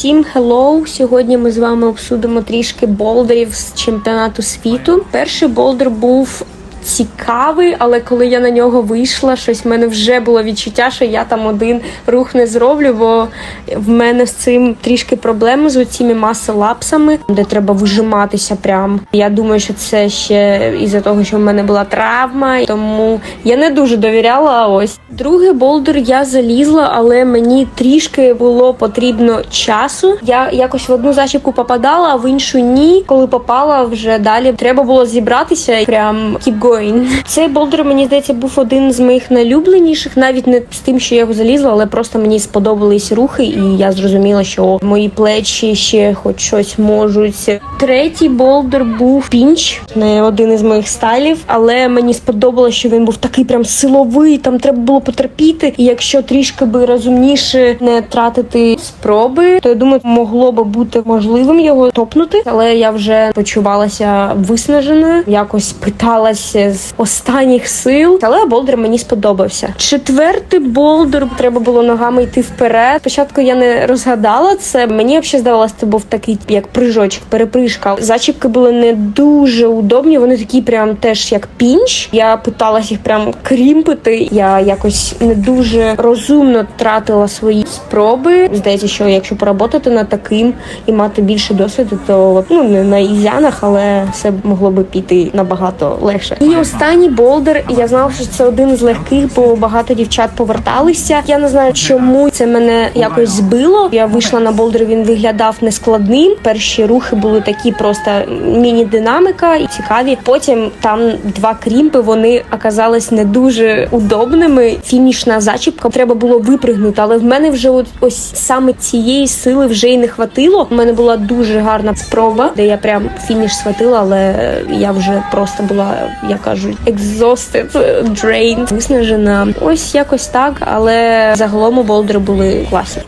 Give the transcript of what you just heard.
Всім хеллоу! Сьогодні ми з вами обсудимо трішки болдерів з чемпіонату світу. Перший болдер був цікавий, але коли я на нього вийшла, щось в мене вже було відчуття, що я там один рух не зроблю, бо в мене з цим трішки проблеми з оціми маселапсами, де треба вижиматися прям. Я думаю, що це ще із-за того, що в мене була травма, тому я не дуже довіряла. Ось другий болдер я залізла, але мені трішки було потрібно часу. Я якось в одну зачіпку попадала, а в іншу ні. Коли попала, вже далі треба було зібратися і прям keep. Цей болдер, мені здається, був один з моїх найлюбленіших, навіть не з тим, що я його залізла, але просто мені сподобались рухи, і я зрозуміла, що мої плечі ще хоч щось можуть. Третій болдер був пінч, не один із моїх стайлів, але мені сподобалося, що він був такий прям силовий. Там треба було потерпіти. І якщо трішки би розумніше не тратити спроби, то я думаю, могло би бути можливим його топнути. Але я вже почувалася виснаженою, якось питалася з останніх сил. Але болдер мені сподобався. Четвертий болдер треба було ногами йти вперед. Спочатку я не розгадала це. Мені взагалі здавалося, це був такий як прыжочок, перепришка. Зачіпки були не дуже удобні. Вони такі, прям теж як пінч. Я питалась їх прям крімпити. Я якось не дуже розумно тратила свої спроби. Здається, що якщо поработати над таким і мати більше досвіду, то ну не на ізянах, але все могло би піти набагато легше. І останній болдер. Я знала, що це один з легких, бо багато дівчат поверталися. Я не знаю, чому це мене якось збило. Я вийшла на болдер. Він виглядав нескладним. Перші рухи були такі, просто міні-динамика і цікаві. Потім там два крімпи. Вони оказались не дуже удобними. Фінішна зачіпка треба було випригнути, але в мене вже от ось саме цієї сили вже й не хватило. У мене була дуже гарна спроба, де я прям фініш схватила, але я вже просто була, як кажуть, exhausted, drained, виснажена. Ось якось так, але загалом у болдери були класні.